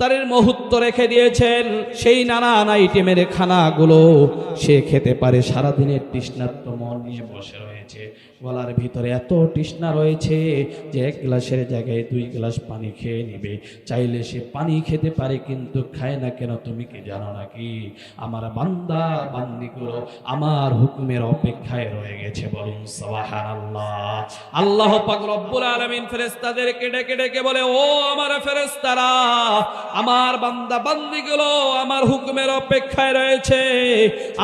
ইফতারের মুহূর্ত রেখে দিয়েছেন। সেই নানান আইটেমের খানাগুলো সে খেতে পারে সারাদিনের তৃষ্ণার্ত মন নিয়ে বসে গলার ভিতরে এত তৃষ্ণা রয়েছে যে এক গ্লাসের জায়গায় দুই গ্লাস পানি খেয়ে নিবে। চাইলে সে পানি খেতে পারে কিন্তু খায় না কেন তুমি কি জানো নাকি? আমার বান্দা বান্দিগুলো আমার হুকুমের অপেক্ষায় রয়ে গেছে বলুন, সুবহানাল্লাহ। আল্লাহ পাক রব্বুল আলামিন ফেরেশতাদেরকে ডেকে ডেকে বলে, ও আমার ফেরেশতারা, আমার বান্দা বান্দিগুলো আমার হুকুমের অপেক্ষায় রয়েছে।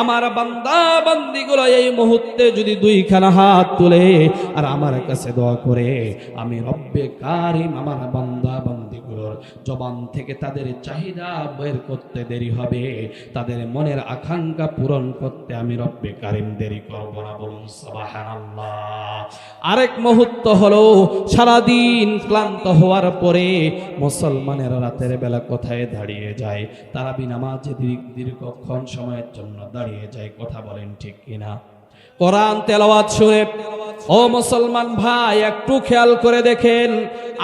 আমার বান্দা বান্দিগুলো এই মুহূর্তে যদি দুইখানা হাত তুলে আর আমার কাছে দোয়া করে, আমি রব্বে কারিম আমার বান্দা বান্দিগুলোর জবান থেকে তাদের চাহিদা বের করতে দেরি হবে। তাদের মনের আকাঙ্ক্ষা পূরণ করতে আমি রব্বে কারিম দেরি করব না। বলুন আরেক মুহূর্ত হলো, সারাদিন ক্লান্ত হওয়ার পরে মুসলমানের রাতের বেলা কোথায় দাঁড়িয়ে যায়? তারা বিনামাজে দীর্ঘ- দীর্ঘক্ষণ সময়ের জন্য দাঁড়িয়ে যায়, কথা বলেন ঠিক কিনা? কোরআন তেলাওয়াত শুনে, ও মুসলমান ভাই, একটু খেয়াল করে দেখেন,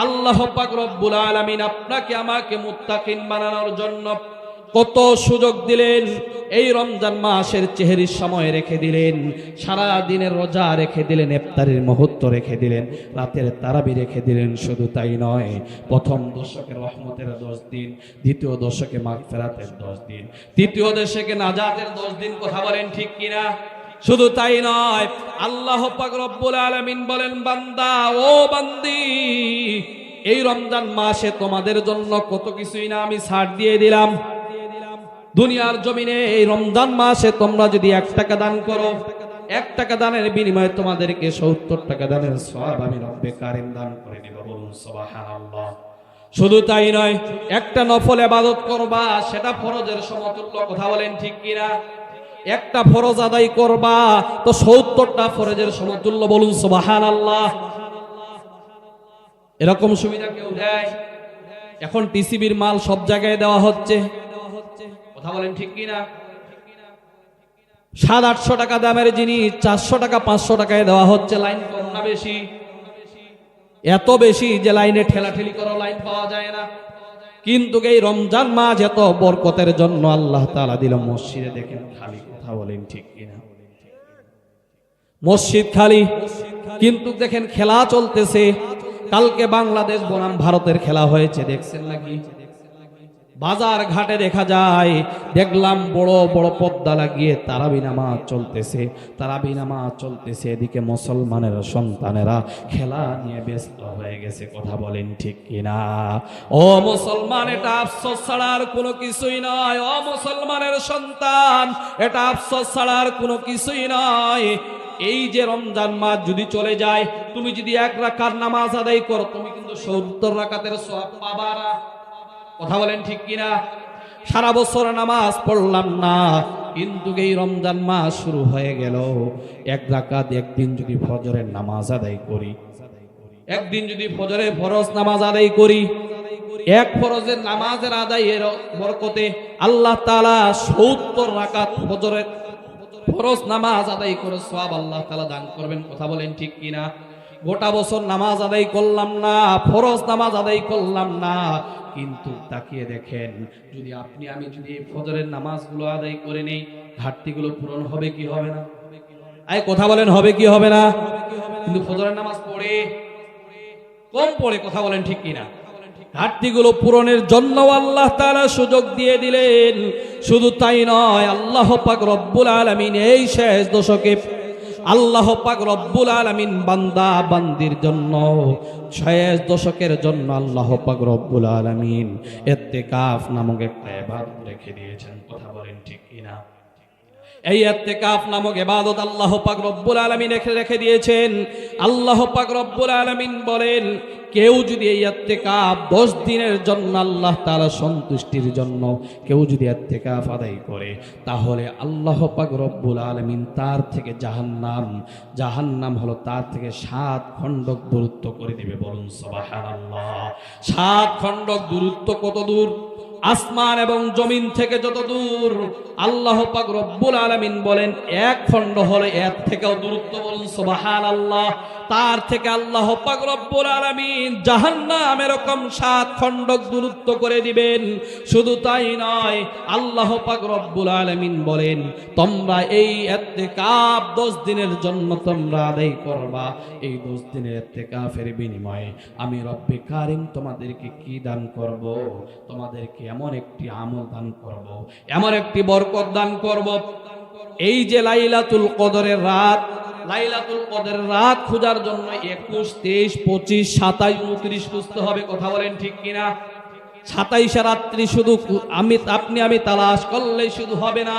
আল্লাহ পাক রব্বুল আলামিন আপনাকে আমাকে মুত্তাকিন বানানোর জন্য কত সুযোগ দিলেন। এই রমজান মাসের চেহারির সময় রেখে দিলেন সারা দিনের রোজা রেখে দিলেন, ইফতারের মুহূর্ত রেখে দিলেন, রাতের তারাবি রেখে দিলেন, শুধু তাই নয়, প্রথম দশকের রহমতের দশ দিন, দ্বিতীয় দশকে মাগফেরাতের দশ দিন, তৃতীয় দশকে নাজাতের দশ দিন, কথা বলেন ঠিক কিনা? শুধু তাই নয়, আল্লাহ পাক রব্বুল আলামিন বলেন, বান্দা, ও বান্দি, এই রমজান মাসে তোমাদের জন্য কত কিছুই না আমি ছাড় দিয়ে দিলাম। দুনিয়ার জমিনে এই রমজান মাসে তোমরা যদি এক টাকা দান করো, এক টাকা দানের বিনিময়ে তোমাদেরকে সত্তর টাকা দানের সব আমি রব্বে কারিম দান করে দিব বলুন শুধু তাই নয়, একটা নফল এবাদত করবা, সেটা ফরজের সমতুল্য, কথা বলেন ঠিক কিনা? একটা ফরজ আদায় করবা, তো সত্তরটা ফরজের সমতুল্য বলুন সুবাহান আল্লাহ এরকম সুবিধা কেউ দেয়? এখন টিসিবির মাল সব জায়গায় দেওয়া হচ্ছে। কথা বলেন ঠিক কিনা? সাত, আটশো টাকা দামের জিনিস, চারশো টাকা, পাঁচশো টাকায় দেওয়া হচ্ছে, লাইন কম বেশি? এত বেশি যে লাইনে ঠেলাঠেলি করা লাইন পাওয়া যায় না। কিন্তু এই রমজান মাস এত বরকতের জন্য আল্লাহ তালা দিল মসজিদে দেখেন খালি। কথা বলেন ঠিক কিনা? মসজিদ খালি, কিন্তু দেখেন খেলা চলতেছে। কালকে বাংলাদেশ বনাম ভারতের খেলা হয়েছে, দেখছেন নাকি? বাজার ঘাটে দেখা যায়, দেখলাম বড় বড় পদ্মা লাগিয়ে তারাবি নামাজ চলতেছে। তারাবি নামাজ চলতেছে, এদিকে মুসলমানের সন্তানেরা খেলা নিয়ে ব্যস্ত হয়ে গেছে, কথা বলেন ঠিক কিনা? ও মুসলমান, এটা আফসোস ছাড়া আর কোনো কিছুই নয়। ও মুসলমানের সন্তান, এটা আফসোস ছাড়া আর কোনো কিছুই নয়। এই যে রমজান মাস যদি চলে যায়, তুমি যদি এক রাকার নামাজ আদায় করো, তুমি কিন্তু সত্তর রাকাতের সব পাবা না। কথা বলেন ঠিক কিনা? সারা বছর নামাজ পড়লাম না, কিন্তু এই রমজান মাস শুরু হয়ে গেল। এক রাকাত, একদিন যদি ফজরের নামাজ আদায় করি। একদিন যদি ফজরের ফরজ নামাজ আদায় করি, এক ফরজের নামাজের আদায়ের বরকতে আল্লাহ তাআলা সত্তর রাকাত ফজরের ফরজ নামাজ আদায় করে সব আল্লাহ তাআলা দান করবেন, কথা বলেন ঠিক কিনা? গোটা বছর নামাজ আদায় করলাম না, ফরজ নামাজ আদায় করলাম না কিন্তু তাকিয়ে দেখেন, যদি আপনি, আমি যদি এই ফজরের নামাজগুলো আদায় করে নেই, ঘাটতিগুলো পূরণ হবে কি হবে না? আয় কথা বলেন, হবে কি হবে না? কিন্তু ফজরের নামাজ পড়ে, কম পড়ে, কথা বলেন ঠিক কিনা? ঘাটতিগুলো পূরণের জন্য আল্লাহ তাআলা সুযোগ দিয়ে দিলেন। শুধু তাই নয়, আল্লাহ পাক রব্বুল আলামিন এই শেষ দশকে আল্লাহ পাক রব্বুল আলামিন বান্দা বান্দির জন্য ছয়েস দশকের জন্য আল্লাহ পাক রব্বুল আলামিন ইত্তেকাফ নামক একটা এবার রেখে দিয়েছেন। কথা বলেন ঠিক কিনা? এই ইত্তেকাফ নামক এবাদত আল্লাহ পাক রব্বুল আলামিন রেখে রেখে দিয়েছেন। আল্লাহ পাক রব্বুল আলামিন বলেন, কেউ যদি এই ইত্তেকাফ 10 দিনের জন্য আল্লাহ তাআলা সন্তুষ্টির জন্য কেউ যদি ইত্তেকাফ আদায় করে, তাহলে আল্লাহ পাক রব্বুল আলামিন তার থেকে জাহান্নাম জাহান্নাম হলো তার থেকে সাত খণ্ডক দূরত্ব করে দিবে বলুন সুবহানাল্লাহ। সাত খণ্ডক দূরত্ব কত দূর? আসমান এবং জমিন থেকে যত দূর? আল্লাহ পাক রব্বুল আলামিন বলেন, এক খণ্ড হলে এর থেকেও দূরত্ব বলুন, সুবহানাল্লাহ। তার থেকে আল্লাহ পাক রব্বুল আলামিন জাহান্নাম এরকম সাত খণ্ডক দূরত্ব করে দিবেন। শুধু তাই নয়, আল্লাহ পাক রব্বুল আলামিন বলেন, তোমরা এই ইত্তেকাব 10 দিনের জন্য তোমরা আদায় করবা। এই 10 দিনের ইত্তেকাফের বিনিময়ে আমি রব্বে কারিম তোমাদেরকে কি দান করব? তোমাদেরকে এমন একটি আমল দান করব, এমন একটি বরকত দান করব এই যে লাইলাতুল কদরের রাত, লাইলাতুল কদরের রাত খোঁজার জন্য একুশ, তেইশ, পঁচিশ, সাতাইশ, উনত্রিশ খুঁজতে হবে, কথা বলেন ঠিক কিনা? সাতাইশে রাত্রি শুধু আমি আপনি আমি তালাশ করলেই শুধু হবে না।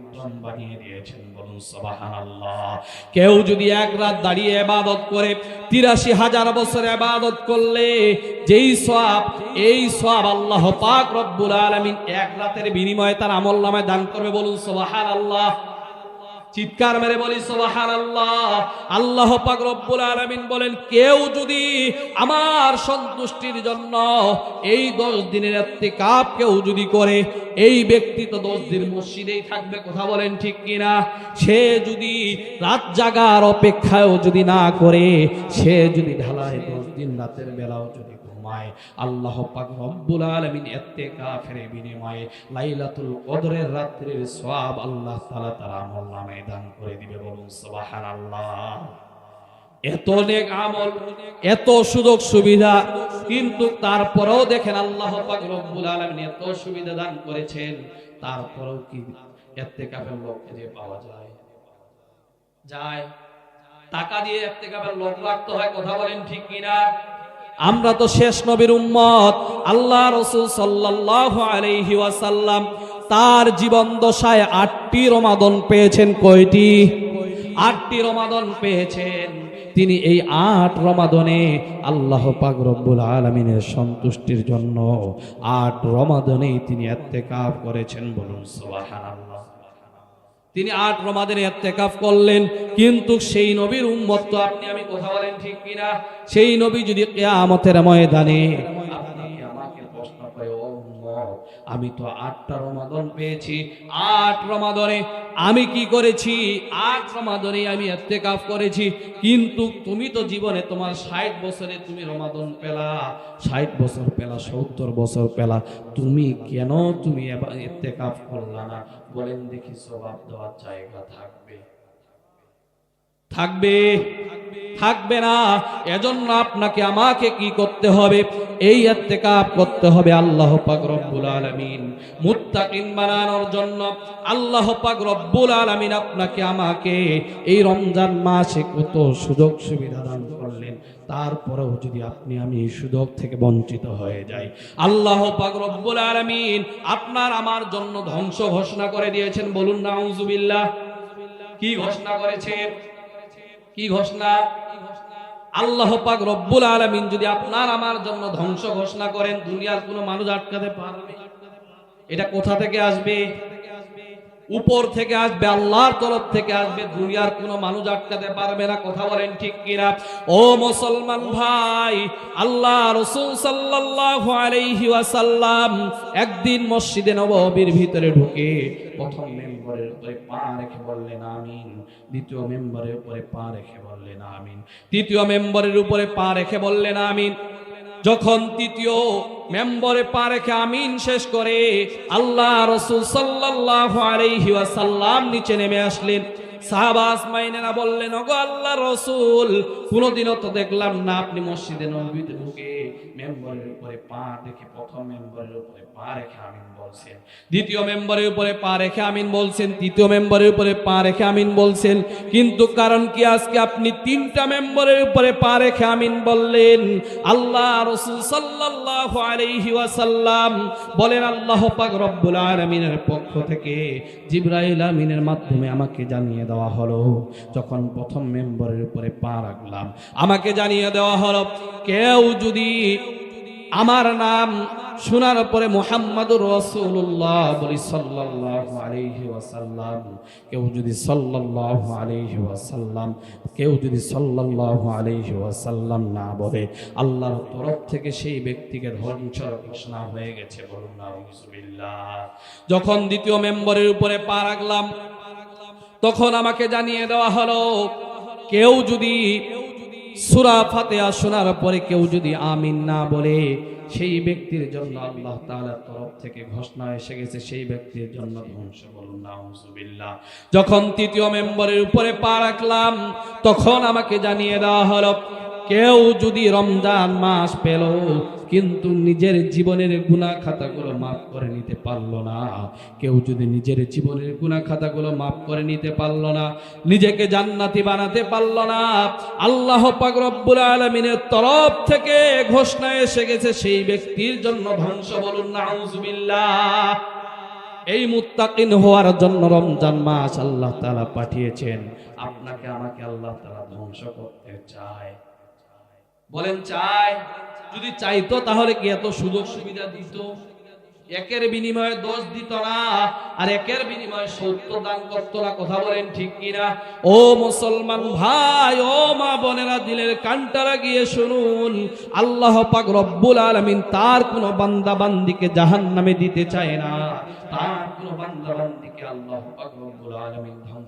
উত্তম বানিয়ে দিয়েছেন বলুন সুবহানাল্লাহ। কেউ যদি এক রাত দাঁড়িয়ে ইবাদত করে, তিরাশি হাজার বছর ইবাদত করলে, যেই সওয়াব, এই সওয়াব আল্লাহ পাক রব্বুল আলামিন এক রাতের বিনিময়ে তার আমল নামায় দান করবে বলুন সুবহানাল্লাহ। চিৎকার মেরে বলি, সুবহানাল্লাহ। আল্লাহ পাক রব্বুল আলামিন বলেন, কেউ যদি আমার সন্তুষ্টির জন্য এই দশ দিনের কাপ কেউ যদি করে, এই ব্যক্তি তো দশ দিন মসজিদেই থাকবে, কথা বলেন ঠিক কিনা? সে যদি রাত জাগার অপেক্ষায়ও যদি না করে, সে যদি ঢালায় দশ দিন রাতের বেলাও যদি ঘুমায় আল্লাহ পাক রব্বুল আলামিন ইত্তেকাফের বিনিময়ে লাইলাতুল কদরের রাত্রির সওয়াব আল্লাহ তাআলা তার আমল নামে দান করে দিবে বলুন সুবহানাল্লাহ। এত নেক আমল, এত সুযোগ সুবিধা, কিন্তু তারপরেও দেখেন আল্লাহ পাক রব্বুল আলামিন এত সুবিধা দান করেছেন, তারপরেও কি ইত্তেকাফের লোককে যে পাওয়া যায়? যায়। টাকা দিয়ে ইত্তেকাফের লোক রাখতে হয়, কথা বলেন ঠিক কিনা? আমরা তো শেষ নবীর উম্মত। আল্লাহ রসুল সাল্লাল্লাহু আলাইহি ওয়াসাল্লাম তার জীবন দশায় আটটি রমাদন পেয়েছেন কয়টি? আটটি রমাদন পেয়েছেন। তিনি এই আট রমাদনে আল্লাহ পাক রব্বুল আলমিনের সন্তুষ্টির জন্য আট রমাদনেই তিনি এত্তেকাফ করেছেন বলুন সুবহানাল্লাহ। তিনি আট রমাদের এত্তেকাফ করলেন, কিন্তু সেই নবীর উম্মত আপনি আমি কথা বলেন ঠিক কিনা? সেই নবী যদি কেয়া কেয়ামতের ময়দানে আমি তো আটটা রমাদন পেয়েছি। আট রমাদনে আমি কি করেছি? আট রমাদনে আমি এত্তেকাফ করেছি। কিন্তু তুমি তো জীবনে তোমার ষাট বছরে তুমি রমাদন পেলা। ষাট বছর পেলা, সত্তর বছর পেলা। তুমি কেন তুমি এত্তেকাফ করলা না? বলেন দেখি স্বভাব দেওয়ার জায়গা থাকবে। থাকবে? থাকবে না। এজন্য আপনাকে, আমাকে কি করতে হবে? এই ইত্তেকাব করতে হবে আল্লাহ পাক রব্বুল আলামিন। মুত্তাকিন বানানোর জন্য আল্লাহ পাক রব্বুল আলামিন আপনাকে, আমাকে এই রমজান মাসে কত সুযোগ সুবিধা দান করলেন। তারপরেও যদি আপনি, আমি সুযোগ থেকে বঞ্চিত হয়ে যাই। আল্লাহ পাক রব্বুল আলামিন আপনার আমার জন্য ধ্বংস ঘোষণা করে দিয়েছেন। বলুন নাউজুবিল্লাহ কি ঘোষণা করেছেন? কি ঘোষণা? আল্লাহ পাক রব্বুল আলামিন যদি আপনার আমার জন্য ধ্বংস ঘোষণা করেন, দুনিয়ার কোনো মানুষ আটকাতে পারবে এটা কোথা থেকে আসবে? উপর থেকে আসবে, আল্লাহর তরফ থেকে আসবে, দুনিয়ার কোনো মানুষ আটকাতে পারবে না, কথা বলেন ঠিক কিনা? ও মুসলমান ভাই, আল্লাহ রসুল সাল্লাল্লাহু আলাইহি ওয়াসাল্লাম একদিন মসজিদে নববীর ভিতরে ঢুকে প্রথম মেম্বারের উপরে পা রেখে বললেন, আমিন। দ্বিতীয় মেম্বারের উপরে পা রেখে বললেন, আমিন। তৃতীয় মেম্বারের উপরে পা রেখে বললেন, আমিন। যখন তৃতীয় মেম্বরে পা রেখে আমিন শেষ করে আল্লাহ রসুল সাল্লাহ আলহিসাল্লাম নিচে নেমে আসলেন। সাহাবা আসমাইনেরা বললেন, ওগো আল্লাহ রসুল, কোনোদিনও তো দেখলাম না আপনি মসজিদে নবীতে ঢুকে মেম্বরের উপরে পা রেখে প্রথম মেম্বরের উপরে পা রেখে আমিন বলছেন। দ্বিতীয় মেম্বরের উপরে পা রেখে আমিন বলছেন। তৃতীয় মেম্বরের উপরে পা রেখে আমিন বলছেন। কিন্তু কারণ কি আজকে আপনি তিনটা মেম্বরের উপরে পা রেখে আমিন বললেন? আল্লাহ রসুল সাল্লাল্লাহু আলাইহি বলেন, আল্লাহ পাক রব্বুল আলামিনের পক্ষ থেকে জিব্রাইল আমিনের মাধ্যমে আমাকে জানিয়ে দেওয়া হলো। যখন প্রথম মেম্বরের উপরে পা রাখলাম, আমাকে জানিয়ে দেওয়া হলো, কেউ যদি আমার নাম শোনার পরে মোহাম্মদুর রসুল্লাহ বলি সাল্লাল্লাহু কেউ যদি সাল্লাল্লাহু আলাইহি কেউ যদি সাল্লাল্লাহু আলাইহি না বলে, আল্লাহর তরফ থেকে সেই ব্যক্তিকে ধ্বংসের ঘোষণা হয়ে গেছে, বলুন যখন দ্বিতীয় মেম্বরের উপরে পা রাখলাম, তখন আমাকে জানিয়ে দেওয়া হলো, কেউ যদি সুরা ফাতেহা শোনার পরে কেউ যদি আমিন না বলে, সেই ব্যক্তির জন্য আল্লাহ তরফ থেকে ঘোষণা এসে গেছে, সেই ব্যক্তির জন্য ধ্বংস বলুন যখন তৃতীয় মেম্বরের উপরে পা রাখলাম, তখন আমাকে জানিয়ে দেওয়া হলো, কেউ যদি রমজান মাস পেল কিন্তু নিজের জীবনের গুনাহ খাতাগুলো মাফ করে নিতে পারল না। কেউ যদি নিজের জীবনের গুনাহ খাতাগুলো মাফ করে নিতে পারল না, নিজেকে জান্নাতি বানাতে পারল না, আল্লাহ পাক রব্বুল আলামিনের তরফ থেকে ঘোষণা এসে গেছে, সেই ব্যক্তির জন্য ধ্বংস বলুন নাউজুবিল্লাহ এই মুত্তাকিন হওয়ার জন্য রমজান মাস আল্লাহ তাআলা পাঠিয়েছেন। আপনাকে আমাকে আল্লাহ তাআলা ধ্বংস করতে চায়। বলেন, চাই। যদি চাইতো, তাহলে কি এত সুযোগ সুবিধা দিত? একের বিনিময়ে দোষ দিত না, আর একের বিনিময়ে সত্য দান করতো না, কথা বলেন ঠিক কিনা ও মুসলমান ভাই, ও মা বোনেরা, দিলের কানটা লাগিয়ে শুনুন। আল্লাহ পাক রব্বুল আলামিন তার কোন বান্দা বান্দিকে জাহান্নামে দিতে চায় না। তার কোন বান্দা বান্দিকে আল্লাহ পাক রব্বুল আলামিন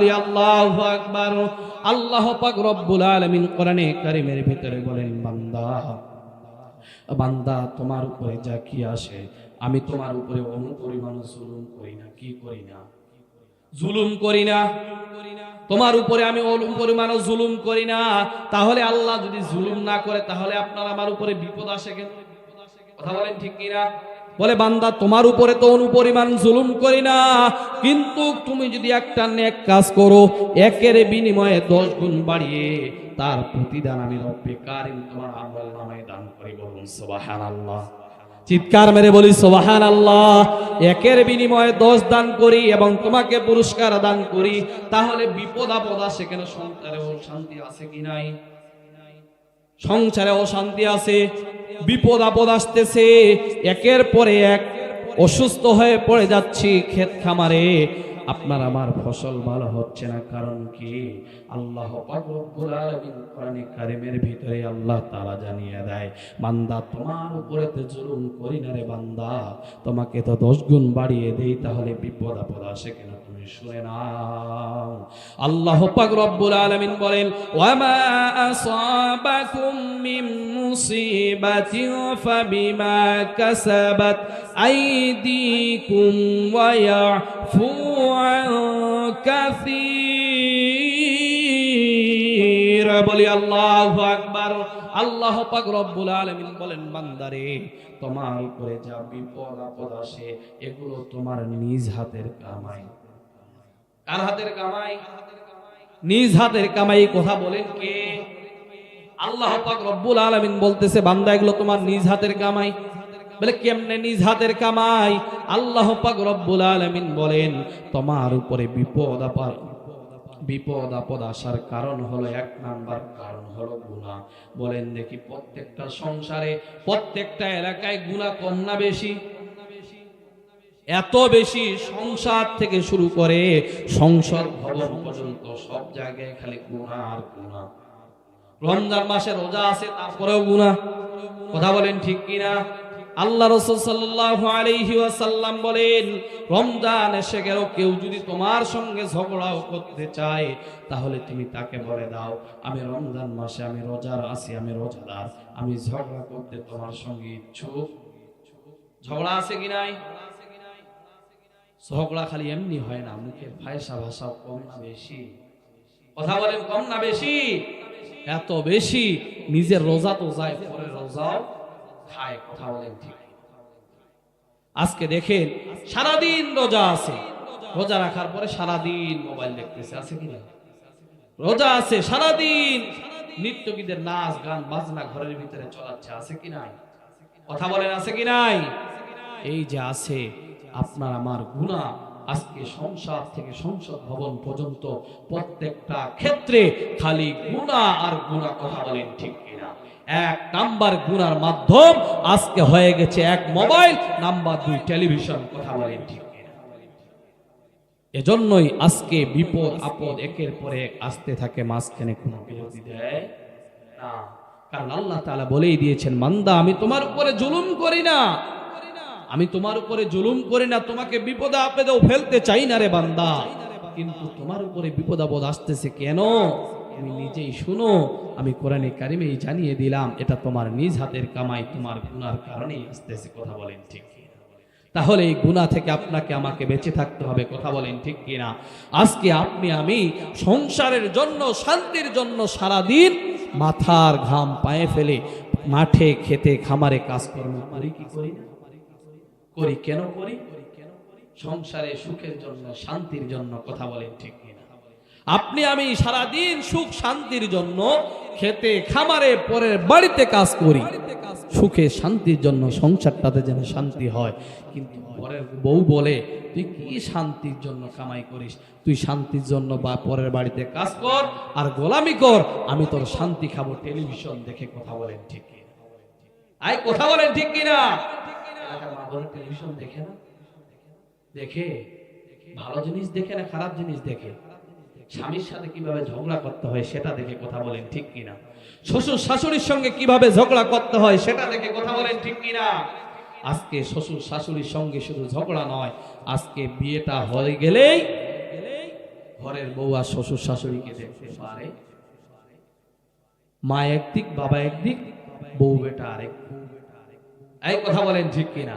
বলি, আল্লাহু আকবার। আল্লাহ পাক রব্বুল আলামিন কোরআনে কারিমের ভিতরে বলেন, বান্দা বান্দা, তোমার উপরে যা কি আসে, আমি তোমার উপরে অনুপরিমাণ জুলুম করি না। কি করি না? জুলুম করি না। তোমার উপরে আমি অনুপরিমাণ জুলুম করি না। তাহলে আল্লাহ যদি জুলুম না করে, তাহলে আপনার আমার উপরে বিপদ আসে কেন? কথা বলেন ঠিক কিনা? বলে, বান্দা, তোমার উপরে তো অনুপরিমাণ জুলুম করি না। কিন্তু তুমি যদি একটা নেক কাজ করো, একের বিনিময়ে দশ গুণ বাড়িয়ে তার প্রতিদান আমি রব্বে তোমার আমল নামায় দান করি বলুন, সুবহানাল্লাহ। চিৎকার মেরে বলি সোবাহান আল্লাহ একের বিনিময়ে দশ দান করি এবং তোমাকে পুরস্কার দান করি, তাহলে বিপদ আপদ কেন? সংসারে শান্তি আছে কি নাই? সংসারে অশান্তি আছে, বিপদ আপদ আসতেছে, একের পরে এক অসুস্থ হয়ে পড়ে যাচ্ছি ক্ষেত খামারে। আপনার আমার ফসল ভালো হচ্ছে না, কারণ কি? আল্লাহ কারিমের ভিতরে আল্লাহ তাআলা জানিয়ে দেয়, বান্দা তোমার উপরে জুলুম করি না রে বান্দা। তোমাকে তো দশ গুণ বাড়িয়ে দেই, তাহলে বিপদ আপদ আসে কেন তুমি শুনে নাও। আল্লাহ পাক রব্বুল আলামিন বলেন, ওয়ামা আসাবাকুম মিন মুসিবাতিন ফাবিমা কাসাবাত আইদিকুম ওয়া ইয়াফু কাসীর। বলি, আল্লাহু আকবার। আল্লাহ পাক রব্বুল আলামিন বলেন, বান্দারে, তোমার উপরে যা বিপদ, আপদ আসে, এগুলো তোমার নিজ হাতের কামাই। কার হাতের কামাই? নিজ হাতের কামাই, কথা বলেন কে? আল্লাহ পাক রব্বুল আলামিন বলতেছে, বান্দা, এগুলো তোমার নিজ হাতের কামাই। বলে, কেমনে নিজ হাতের কামাই? আল্লাহ পাক রব্বুল আলামিন বলেন, তোমার উপরে বিপদ আপার বিপদ আপদ আসার কারণ হলো এক নাম্বার কারণ হলো গুনাহ। বলেন, দেখি প্রত্যেকটা সংসারে, প্রত্যেকটা এলাকায় গুনাহ কম না বেশি? এত বেশি সংসার থেকে শুরু করে সংসার ভবন পর্যন্ত সব জায়গায় খালি গুণা আর গুণা রমজান মাসে রোজা আছে, তারপরেও গুণা কথা বলেন ঠিক কিনা? আল্লাহ রসুল সাল্লাল্লাহু আলাইহি ওয়াসাল্লাম বলেন, রমজান এসে গেল, কেউ যদি তোমার সঙ্গে ঝগড়াও করতে চায়, তাহলে তুমি তাকে বলে দাও, আমি রমজান মাসে আমি রোজার আছি, আমি রোজাদার, আমি ঝগড়া করতে তোমার সঙ্গে ইচ্ছুক। ঝগড়া আছে কি নাই? ঝগড়া খালি এমনি হয় না, মুখের ভাষা ভাষা কম না বেশি। কথা বলেন, কম না বেশি? এত বেশি, নিজের রোজা তো যায় পরে রোজাও খায় কথা বলেন ঠিক? আজকে দেখেন, সারাদিন রোজা আছে। রোজা রাখার পরে সারাদিন মোবাইল দেখতেছে, আছে কি না? রোজা আছে, সারাদিন নিত্য গীতের নাচ, গান, বাজনা ঘরের ভিতরে চলাচ্ছে, আছে কি নাই? কথা বলেন, আছে কি নাই? এই যে আছে, আপনার আমার গুণা আজকে সংসার থেকে সংসদ ভবন পর্যন্ত প্রত্যেকটা ক্ষেত্রে খালি গুণা আর গুণা কথা বলেন ঠিক কিনা? এক নাম্বার গুণার মাধ্যম আজকে হয়ে গেছে এক মোবাইল, নাম্বার দুই টেলিভিশন, কথা বলেন এজন্যই আজকে বিপদ, আপদ একের পর এক আসতে থাকে, মাঝখানে কোনো বিরতি দেয় না। কারণ আল্লাহ তাআলা বলেই দিয়েছেন মান্দা আমি তোমার উপরে জুলুম করি না। আমি তোমার উপরে জুলুম করি না, তোমাকে বিপদে আপদেও ফেলতে চাই না রে বান্দা। কিন্তু তোমার উপরে বিপদ, আপদ আসতেছে কেন? তুমি নিজেই শুনো, আমি কোরআনে কারিমেই জানিয়ে দিলাম, এটা তোমার নিজ হাতের কামাই, তোমার গুনার কারণেই আসতেছে কথা বলেন, ঠিক তাহলে এই গুণা থেকে আপনাকে আমাকে বেঁচে থাকতে হবে, কথা বলেন, ঠিক কিনা? আজকে আপনি, আমি সংসারের জন্য, শান্তির জন্য সারাদিন মাথার ঘাম পায়ে ফেলে মাঠে, খেতে, খামারে কাজকর্ম করি কি করি করি কেন করি? সংসারে সুখের জন্য, শান্তির জন্য কথা বলেন, ঠিক কিনা? আপনি আমি সারাদিন সুখ শান্তির জন্য খেতে, খামারে, পরের বাড়িতে কাজ করি। সুখে, শান্তির জন্য সংসারটাতে যেন শান্তি হয়। কিন্তু পরের বউ বলে, তুই কি শান্তির জন্য কামাই করিস? তুই শান্তির জন্য বা পরের বাড়িতে কাজ কর আর গোলামি কর। আমি তোর শান্তি খাব। টেলিভিশন দেখে কথা বলেন ঠিক আই কথা বলেন ঠিক কিনা? টেলিভিশন দেখে না? দেখে? ভালো জিনিস দেখে না খারাপ জিনিস দেখে? স্বামীর সাথে কীভাবে ঝগড়া করতে হয় সেটা দেখে কথা বলেন ঠিক কিনা? শ্বশুর শাশুড়ির সঙ্গে কীভাবে ঝগড়া করতে হয় সেটা দেখে কথা বলেন ঠিক কিনা? আজকে শ্বশুর শাশুড়ির সঙ্গে শুধু ঝগড়া নয়, আজকে বিয়েটা হয়ে গেলেই ঘরের বউ আর শ্বশুর শাশুড়িকে দেখতে পারে। মা একদিক বাবা একদিক বউ বেটা আরেক এই কথা বলেন ঠিক কিনা?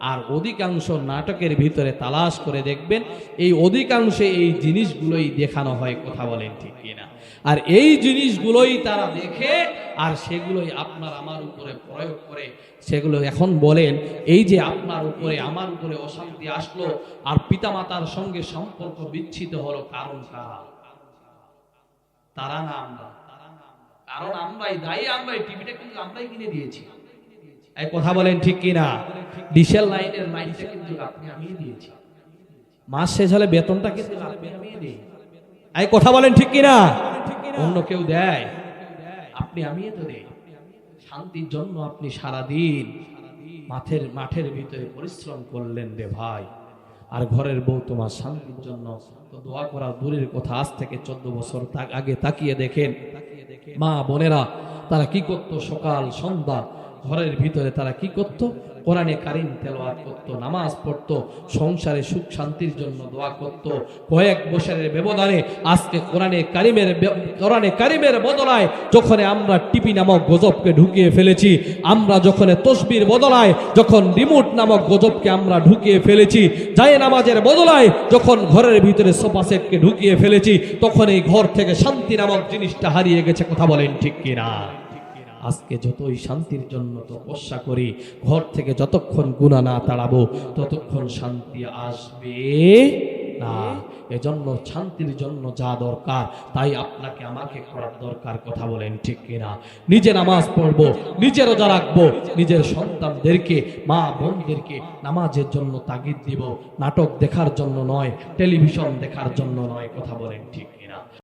আর অধিকাংশ নাটকের ভিতরে তালাশ করে দেখবেন, এই অধিকাংশে এই জিনিসগুলোই দেখানো হয় কথা বলেন ঠিক কিনা। আর এই জিনিসগুলোই তারা দেখে, আর সেগুলোই আপনার আমার উপরে প্রয়োগ করে, সেগুলো এখন বলেন, এই যে আপনার উপরে, আমার উপরে অশান্তি আসলো, আর পিতামাতার সঙ্গে সম্পর্ক বিচ্ছিত হলো কারণ কারা? তারা না আমরা। কারণ আমরাই দায়ী, আমরাই টিভিটা কিন্তু আমরাই কিনে দিয়েছি। এই কথা বলেন ঠিক কিনা? ডিসেল লাইনের লাইনটা কিন্তু আপনি আমিই দিয়েছি। মাস শেষ হলে বেতনটা কিন্তু এই কথা বলেন ঠিক কিনা? অন্য কেউ দেয়, আপনি আমিই তো দেই। শান্তির জন্য আপনি সারা দিন মাঠের মাঠের ভিতরে পরিশ্রম করলেন রে ভাই। আর ঘরের বউ তোমার শান্তির জন্য তো দোয়া করা দূরের কথা, আজ থেকে চোদ্দ বছর আগে তাকিয়ে দেখেন। মা বোনেরা, তারা কি করত সকাল, সন্ধ্যা ঘরের ভিতরে তারা কি করত? কোরআনে কারিম তেলাওয়াত করত, নামাজ পড়তো, সংসারে সুখ শান্তির জন্য দোয়া করত। কয়েক বছরের ব্যবধানে আজকে কোরআনে কারিমের কোরআনে কারিমের বদলায় যখন আমরা টিপি নামক গজবকে ঢুকিয়ে ফেলেছি, আমরা যখন তসবির বদলায়, যখন রিমোট নামক গজবকে আমরা ঢুকিয়ে ফেলেছি যায় নামাজের বদলায় যখন ঘরের ভিতরে সোফা সেটকে ঢুকিয়ে ফেলেছি তখন এই ঘর থেকে শান্তি নামক জিনিসটা হারিয়ে গেছে, কথা বলেন ঠিক কিনা? আজকে যতই শান্তির জন্য তপস্যা করি, ঘর থেকে যতক্ষণ গুণা না তাড়াবো, ততক্ষণ শান্তি আসবে না। এজন্য শান্তির জন্য যা দরকার, তাই আপনাকে আমাকে করার দরকার কথা বলেন, ঠিক কিনা? নিজে নামাজ পড়ব, নিজে রোজা রাখব, নিজের সন্তানদেরকে, মা বোনদেরকে নামাজের জন্য তাগিদ দিব। নাটক দেখার জন্য নয়, টেলিভিশন দেখার জন্য নয়, কথা বলেন, ঠিক